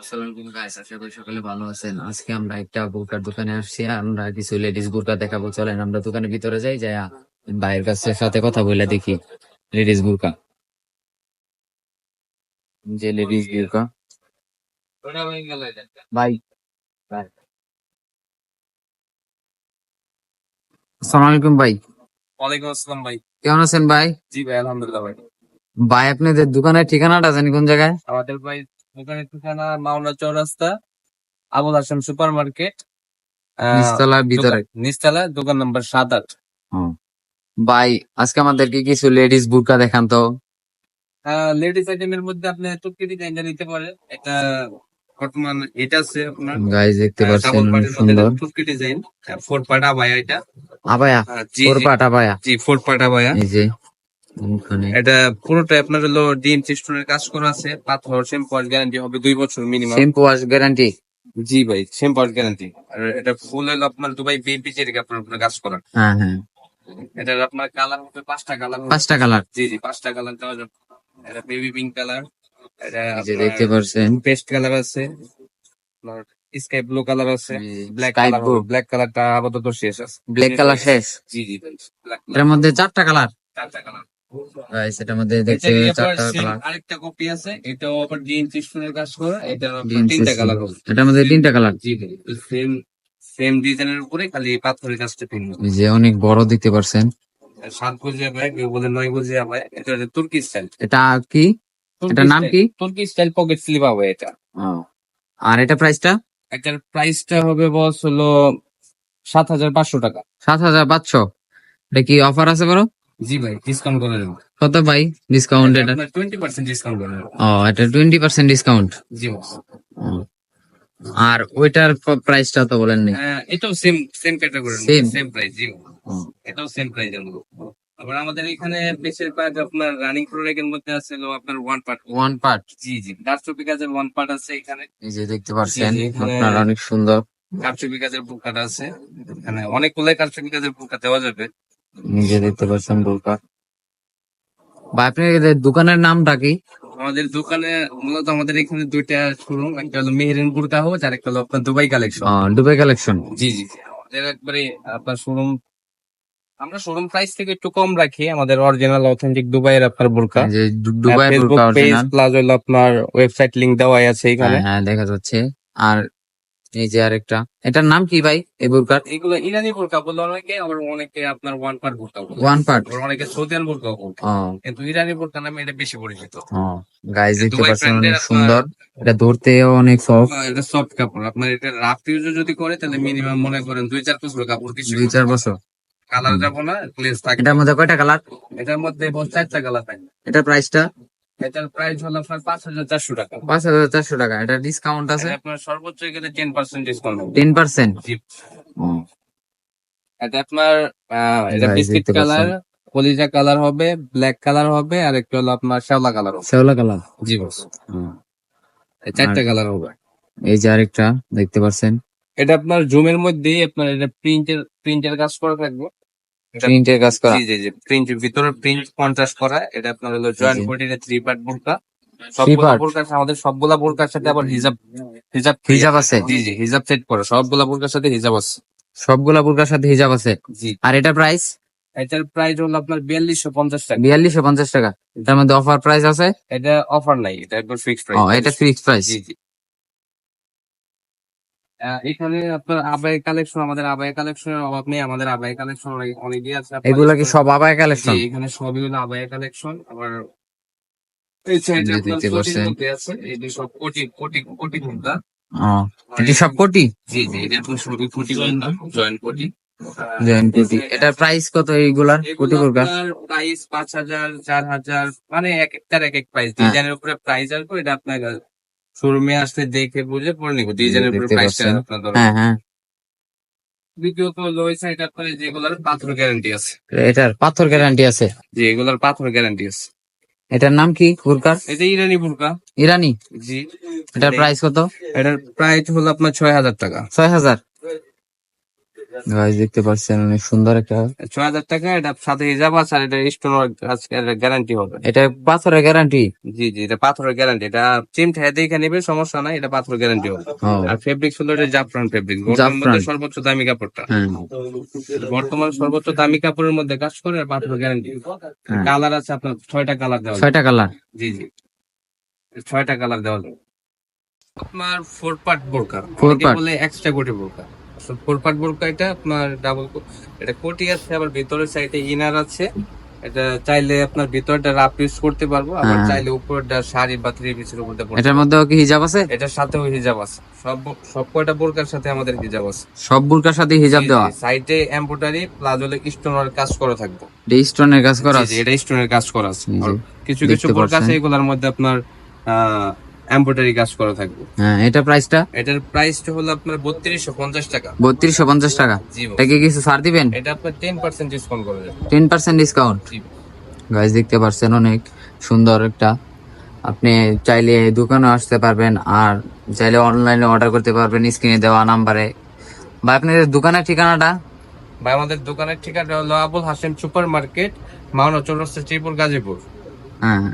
আসসালামু গাইস আশা করি সকলে ভালো আছেন। আজকে আমরা একটা বোরকার দোকানে আসছি আমরা কিছু লেডিস বোরকা দেখাবো। চলেন আমরা দোকানের ভিতরে যাই যাই ভাইয়ের কাছে সাথে কথা বলে দেখি। লেডিস বোরকা। যে লেডিস বোরকা। ভাই ভাই। ভাই। ওয়ালাইকুম আসসালাম ভাই। কেমন আছেন ভাই? জি ভাই আলহামদুলিল্লাহ ভাই। ভাই আপনাদের দোকানের ঠিকানাটা জানি কোন জায়গায়? আমাদের ভাই দোকানের ঠিকানা মাওনা চৌরাস্তা আবুল হাসান সুপার মার্কেট নিচতলার ভিতরে। নিচতলা দোকান নাম্বার সাত আট। ভাই আজকে আমাদেরকে কিছু লেডিস বোরকা দেখান তো। লেডিস আইটেমের মধ্যে আপনি তুর্কি ডিজাইনটা নিতে পারেন। এটা বর্তমান এটা আছে আপনার। গাইস দেখতে পাচ্ছেন সুন্দর। তুর্কি ডিজাইন ফোর পার্ট আবায়া এটা। আবায়া জি জি, পাট জি ফোর পার্ট আবায়া। এই যে। ওখানে এটা পুরোটা আপনার হলো ডিএম স্টোনের কাজ করা আছে পাথর শ্যাম্পু গ্যারান্টি হবে দুই বছর মিনিমাম শ্যাম্পু ওয়াশ গ্যারান্টি জি ভাই সেম পাওয়ার গ্যারান্টি আর এটা ফুল হলো আপনার দুবাই বিএনপি চেরি আপনার কাজ করা। হ্যাঁ হ্যাঁ। এটার আপনার কালার হবে পাঁচটা কালার পাঁচটা কালার জি জি পাঁচটা কালার দেওয়া যাবে। এটা বেবি পিঙ্ক কালার এটা দেখতে পাচ্ছেন পেস্ট কালার আছে স্কাই ব্লু কালার আছে ব্ল্যাক কালার। ব্ল্যাক কালারটা আপাতত শেষ আছে। ব্ল্যাক কালার শেষ। জি জি ব্ল্যাক এটার মধ্যে চারটা কালার চারটা কালার গাইস এটার মধ্যে দেখতে চারটা কালার আরেকটা কপি আছে। এটাও আবার ডিএন স্টোনের কাজ করা। এটা তিনটা কালার এটার মধ্যে তিনটা কালার জি সেম সেম ডিজাইনের উপরে খালি পাথরের কাজটা ভিন্ন যে অনেক বড় দেখতে পারছেন। সাত ভাই কেউ বলে নয় গজিয়া ভাই এটা হচ্ছে তুর্কি স্টাইল এটা কি? এটা নাম কি? তুর্কি স্টাইল পকেট স্লিপ হবে এটা। আর এটা প্রাইসটা এটার প্রাইসটা হবে বস হলো সাত হাজার পাঁচশো টাকা। সাত হাজার পাঁচশো। এটা কি অফার আছে বড় জি ভাই ডিসকাউন্ট করে দেবো কত ভাই ডিসকাউন্ট এটা টোয়েন্টি পার্সেন্ট ডিসকাউন্ট করে দেবো ও এটা টোয়েন্টি পার্সেন্ট ডিসকাউন্ট জি আর ওইটার প্রাইসটা তো বলেন নি। এটাও same same category Same? Same price জি এটাও সেম প্রাইস এর আবার আমাদের এখানে বেশিরভাগ আপনার রানিং প্রোডাক্টের মধ্যে আছে আপনার ওয়ান পার্ট ওয়ান পার্ট জি জি। চারশো কাজের ওয়ান পার্ট আছে এখানে। এই যে দেখতে পাচ্ছেন আপনার অনেক সুন্দর। চারশো কাজের বুকাটা আছে। এখানে অনেকগুলাই চারশো কাজের বুকা দেওয়া যাবে। নিজে দেখতে পাচ্ছেন বোরকা। বা আপনি দোকানের নামটা কি? আমাদের দোকানে মূলত আমাদের এখানে দুইটা শোরুম একটা হলো মেহেরিন বুরকা হাউস আর একটা হলো আপনার দুবাই কালেকশন দুবাই কালেকশন জি জি। আমাদের একবারে আপনার শোরুম আমরা শোরুম প্রাইস থেকে একটু কম রাখি আমাদের অরিজিনাল অথেন্টিক দুবাইয়ের আপনার বুরকা। যে দুবাই বোরকা অরিজিনাল প্লাস হলো আপনার ওয়েবসাইট লিংক দেওয়াই আছে এখানে। হ্যাঁ হ্যাঁ দেখা যাচ্ছে। আর এই যে আরেকটা। এটার নাম কি ভাই? এই বোরকার এগুলো ইরানি বুরকা বলে অনেকে আবার অনেকে আপনার ওয়ান পার্ট বুরকা বলে। ওয়ান পার্ট অনেকে সৌদিয়ান বুরকা বলে। কিন্তু ইরানি বুরকা নামে এটা বেশি পরিচিত। গাইজ দেখতে পাচ্ছেন অনেক সুন্দর। এটা ধরতেও অনেক সফট আহ, এটা সফট কাপড়। আপনার এটা রাফ ইউজ যদি করে তাহলে মিনিমাম মনে করেন দুই চার বছর কাপড় কিছু দুই চার বছর। কালার যাব না গ্লেজ থাকে এটার মধ্যে কয়টা কালার এটার মধ্যে বস চারটা কালার থাকে এটার প্রাইসটা এটার প্রাইস হলো আপনার পাঁচ হাজার চারশো টাকা। পাঁচ হাজার চারশো টাকা এটা ডিসকাউন্ট আছে? আপনার সর্বোচ্চ এখানে ten percent discount ten percent এটা আপনার এটা বিস্কিট কালার কলিজা কালার হবে ব্ল্যাক কালার হবে আর একটা হলো আপনার শ্যাওলা কালার হবে। শেওলা কালার জি বস চারটা কালার হবে। এই যে আরেকটা দেখতে পাচ্ছেন? এটা আপনার জুমের মধ্যে আপনার এটা প্রিন্টের প্রিন্টের কাজ করা থাকবে। প্রিন্টের কাজ করা। জি জি জি। প্রিন্টের ভিতরে প্রিন্ট কন্ট্রাস্ট করা এটা আপনার হলো জয়েন্ট। কোটির থ্রি পার্ট বোরকা সবগুলা বোরকার সাথে- আমাদের সবগুলা বোরকার সাথে আবার হিজাব হিজাব হিজাব আছে। জি জি হিজাব সেট করে সবগুলা বোরকার সাথে হিজাব আছে। সবগুলা বোরকার সাথে হিজাব আছে। জি। আর এটা প্রাইস এটার প্রাইস হলো আপনার বিয়াল্লিশশো পঞ্চাশ টাকা। বিয়াল্লিশশো পঞ্চাশ টাকা। এটার মধ্যে অফার প্রাইস আছে? এটা অফার নাই এটা একবার ফিক্সড প্রাইস এটা ফিক্সড প্রাইস জি জি। এখানে আপনার আবাই কালেকশন আমাদের আবাই কালেকশনের অভাব নেই আমাদের আবাই কালেকশন অনেকই আছে এগুলা কি সব আবায় কালেকশন এখানে সবই হলো আবাই কালেকশন আবার এই সাইডে আপনার দেখতে কোটির পাচ্ছেন। মধ্যে আছে এই সব কোটি কোটি কোটি মুদ্রা এটি সব কোটি? জি জি এটা আপনার সবই কোটি না জয়েন্ট কোটি। জয়েন কোটি। এটার প্রাইস কত এইগুলার? কোটি প্রাইস পাঁচ হাজার চার হাজার মানে এক একটার এক এক প্রাইস হ্যাঁ। ডিজাইনের উপরে প্রাইস আসবে এটা আপনার শোরুমে আসতে দেখে বুঝে পরে নিব। ডিজাইনের উপরে প্রাইস প্রাইসটা। আপনার হ্যাঁ হ্যাঁ। দ্বিতীয়ত লোয় সাইড করে যেগুলোর পাথর গ্যারান্টি আছে। এটার পাথর গ্যারান্টি আছে? জি এগুলোর পাথর গ্যারান্টি আছে। এটার নাম কি বোরকার এটা ইরানি বুরকা ইরানি? জি। এটার প্রাইস কত? এটার প্রাইস হলো আপনার ছয় হাজার টাকা। ছয় হাজার? গাইস দেখতে পাচ্ছেন অনেক সুন্দর একটা ছয় হাজার টাকা এটা সাথে হিজাব আছে আর এটা স্টোন গ্যারান্টি হবে। এটা পাথরের গ্যারান্টি জি জি এটা পাথরের গ্যারান্টি এটা চিমটা দেখে নেবে সমস্যা নাই এটা পাথরের গ্যারান্টি হবে। আর ফেব্রিক হলো এটা জাফরান ফেব্রিক। সর্বোচ্চ দামি কাপড়টা। হ্যাঁ। বর্তমান সর্বোচ্চ দামি কাপড়ের মধ্যে কাজ করে আর পাথরের গ্যারান্টি। কালার আছে আপনার ছয়টা কালার দেওয়া ছয়টা কালার জি জি। ছয়টা কালার দেওয়া যাবে। আপনার ফোর পার্ট বোরকা। অনেকে part। বলে এক্সট্রা কোটি বোরকা। ফোর পার্ট বোরকা এটা আপনার ডাবল এটা কোটি আছে আবার ভিতরের সাইডে ইনার আছে। এটা চাইলে আপনার ভিতরটা রাফ ইউজ করতে পারব আবার হ্যাঁ। চাইলে উপরটা শাড়ি বা থ্রি পিসের উপর এটার মধ্যেও কি হিজাব আছে? এটার সাথেও হিজাব আছে। সব সব কয়টা বোরকার সাথে আমাদের হিজাব আছে? সব বুরকার সাথে হিজাব দেওয়া? সাইডে প্লাস হলে স্টোনের কাজ করা থাকবে। স্টোনের কাজ করা আছে? এটা স্টোনের কাজ করা আছে। কিছু কিছু বোরকা আছে। এগুলোর মধ্যে আপনার এম্বোটারি কাজ করা থাকবে। হ্যাঁ এটা প্রাইসটা এটার প্রাইসটা হলো আপনার বত্রিশশো পঞ্চাশ টাকা। বত্রিশশো পঞ্চাশ টাকা? জি ভাই। এটা কি কিছু ছাড় দিবেন? এটা আপনার টেন পার্সেন্ট ডিসকাউন্ট করে টেন পার্সেন্ট ডিসকাউন্ট জি। গাইজ দেখতে পাচ্ছেন অনেক সুন্দর একটা। আপনি চাইলে দোকানে আসতে পারবেন আর চাইলে অনলাইনে অর্ডার করতে পারবেন স্ক্রিনে দেওয়া নাম্বারে বা আপনাদের দোকানের ঠিকানাটা? ভাই আমাদের দোকানের ঠিকানা হলো আবুল হাসেম সুপার মার্কেট মাওনা চৌরাস্তা শ্রীপুর গাজীপুর। হ্যাঁ।